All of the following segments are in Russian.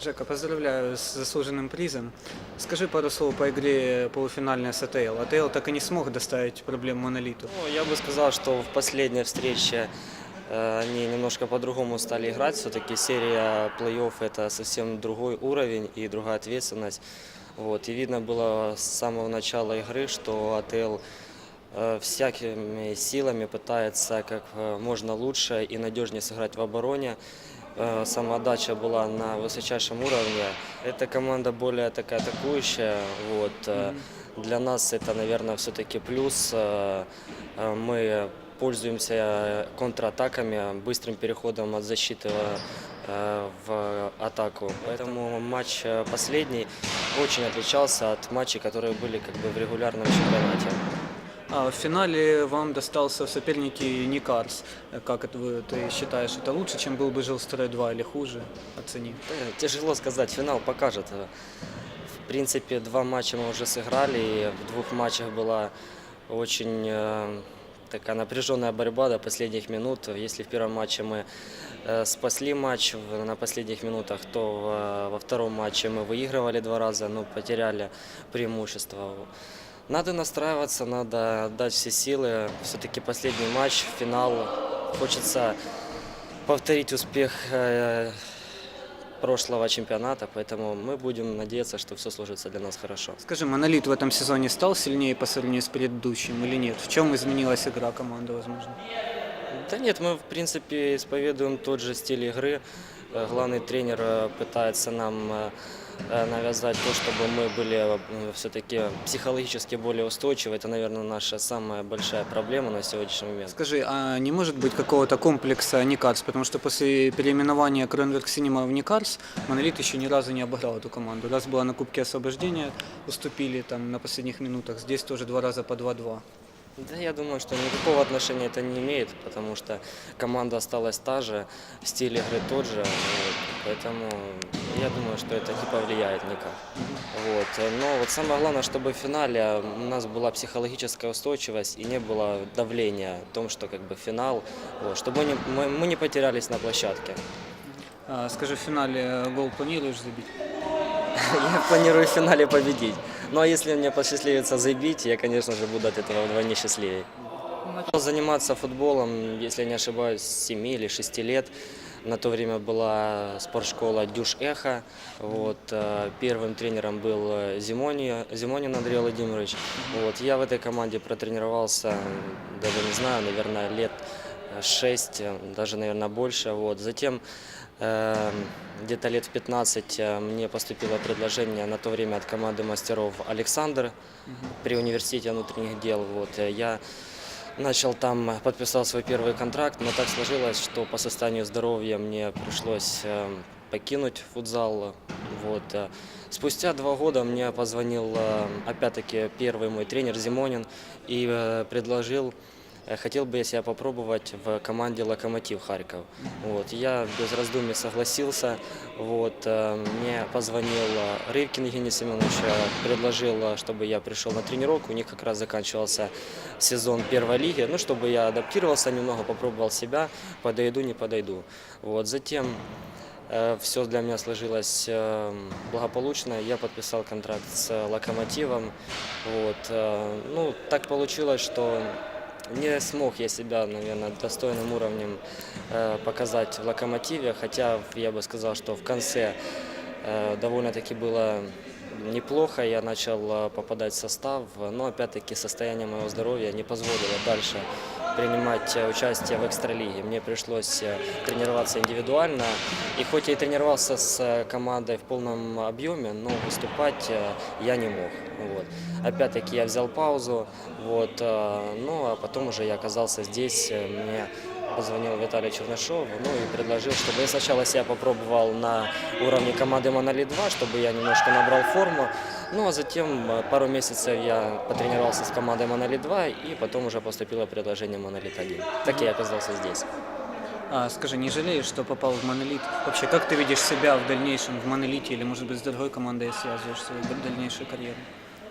Жека, поздравляю с заслуженным призом. Скажи пару слов по игре полуфинальной с АТЛ. АТЛ так и не смог доставить проблем Монолиту. Ну, я бы сказал, что в последней встрече э, они немножко по-другому стали играть. Все-таки серия плей-офф это совсем другой уровень и другая ответственность. Вот. И видно было с самого начала игры, что АТЛ всякими силами пытается как э, можно лучше и надежнее сыграть в обороне. Э, Самоотдача была на высочайшем уровне. Эта команда более такая атакующая. Вот. э, Для нас это, наверное, все-таки плюс. Э, э, Мы пользуемся контратаками, быстрым переходом от защиты э, в атаку. Поэтому матч э, последний очень отличался от матчей, которые были как бы в регулярном чемпионате. А в финале вам достался в соперники Никарс. Как это ты считаешь, это лучше, чем был бы Жилстрой 2 или хуже? Оцени. Тяжело сказать, финал покажет. В принципе, два матча мы уже сыграли, и в двух матчах была очень э, такая напряженная борьба до последних минут. Если в первом матче мы э, спасли матч на последних минутах, то в- во втором матче мы выигрывали два раза, но потеряли преимущество. Надо настраиваться, надо отдать все силы. Все-таки последний матч, финал. Хочется повторить успех э, прошлого чемпионата, поэтому мы будем надеяться, что все сложится для нас хорошо. Скажи, Монолит в этом сезоне стал сильнее по сравнению с предыдущим или нет? В чем изменилась игра команды, возможно? Да нет, мы в принципе исповедуем тот же стиль игры. Э, Главный тренер э, пытается нам навязать то, чтобы мы были все-таки психологически более устойчивы. Это, наверное, наша самая большая проблема на сегодняшний момент. Скажи, а не может быть какого-то комплекса Никарс? Потому что после переименования Кронверк Синема в Никарс Монолит еще ни разу не обыграл эту команду. Раз была на Кубке Освобождения, уступили там на последних минутах. Здесь тоже два раза по 2-2. Да, я думаю, что никакого отношения это не имеет, потому что команда осталась та же, стиль игры тот же, поэтому я думаю, что это не повлияет никак. Вот. Но вот самое главное, чтобы в финале у нас была психологическая устойчивость и не было давления в том, что как бы финал, вот, чтобы не- мы, мы не потерялись на площадке. А, скажи, в финале гол планируешь забить? Я планирую в финале победить. Ну а если мне посчастливится забить, я, конечно же, буду от этого вдвойне счастливее. Начал заниматься футболом, если не ошибаюсь, с 7 или 6 лет. На то время была спортшкола «Дюш Эхо». Вот, э, первым тренером был э, Зимони, Зимонин Андрей Владимирович. Вот, я в этой команде протренировался, даже не знаю, наверное, лет 6, даже, наверное, больше. Вот. Затем э, где-то лет в 15 э, мне поступило предложение на то время от команды мастеров «Александр» при университете внутренних дел. Вот, э, я начал там, подписал свой первый контракт, но так сложилось, что по состоянию здоровья мне пришлось э, покинуть футзал. Вот. э. Спустя два года мне позвонил э, опять-таки первый мой тренер Зимонин и э, предложил э, Хотел бы я себя попробовать в команде «Локомотив» Харьков. Вот, я без раздумий согласился. Вот, э, мне позвонил э, Рывкин Евгений Семенович, э, предложил, э, чтобы я пришел на тренировку. У них как раз заканчивался сезон первой лиги. Ну, чтобы я адаптировался немного, попробовал себя, подойду, не подойду. Вот, затем все для меня сложилось э, благополучно. Я подписал контракт с «Локомотивом». Вот, э, ну, так получилось, что не смог я себя, наверное, достойным уровнем э, показать в «Локомотиве», хотя я бы сказал, что в конце э, довольно-таки было неплохо, я начал э, попадать в состав, но опять-таки состояние моего здоровья не позволило дальше принимать э, участие в экстралиге. Мне пришлось э, тренироваться индивидуально, и хоть я и тренировался с э, командой в полном объеме, но выступать я не мог. Вот. Опять-таки я взял паузу, вот, ну а потом уже я оказался здесь, мне позвонил Виталий Чернышов, ну и предложил, чтобы я сначала себя попробовал на уровне команды «Монолит-2», чтобы я немножко набрал форму, ну а затем э, пару месяцев я потренировался с командой «Монолит-2», и потом уже поступило предложение «Монолит-1». Так я оказался здесь. А, скажи, не жалеешь, что попал в Монолит? Вообще, как ты видишь себя в дальнейшем в Монолите или, может быть, с другой командой связываешь свою дальнейшую карьеру?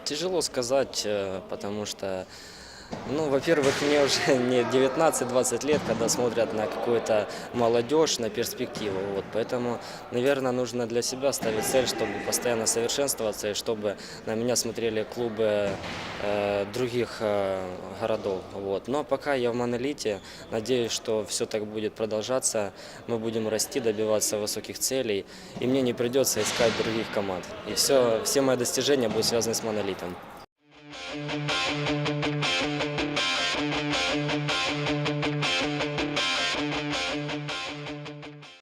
Тяжело сказать, э, потому что Ну, во-первых, мне уже не 19-20 лет, когда смотрят на какую-то молодежь, на перспективу. Вот, поэтому, наверное, нужно для себя ставить цель, чтобы постоянно совершенствоваться и чтобы на меня смотрели клубы э, других э, городов. Вот. Но пока я в Монолите, надеюсь, что все так будет продолжаться. Мы будем расти, добиваться высоких целей, и мне не придется искать других команд. И все, все мои достижения будут связаны с Монолитом.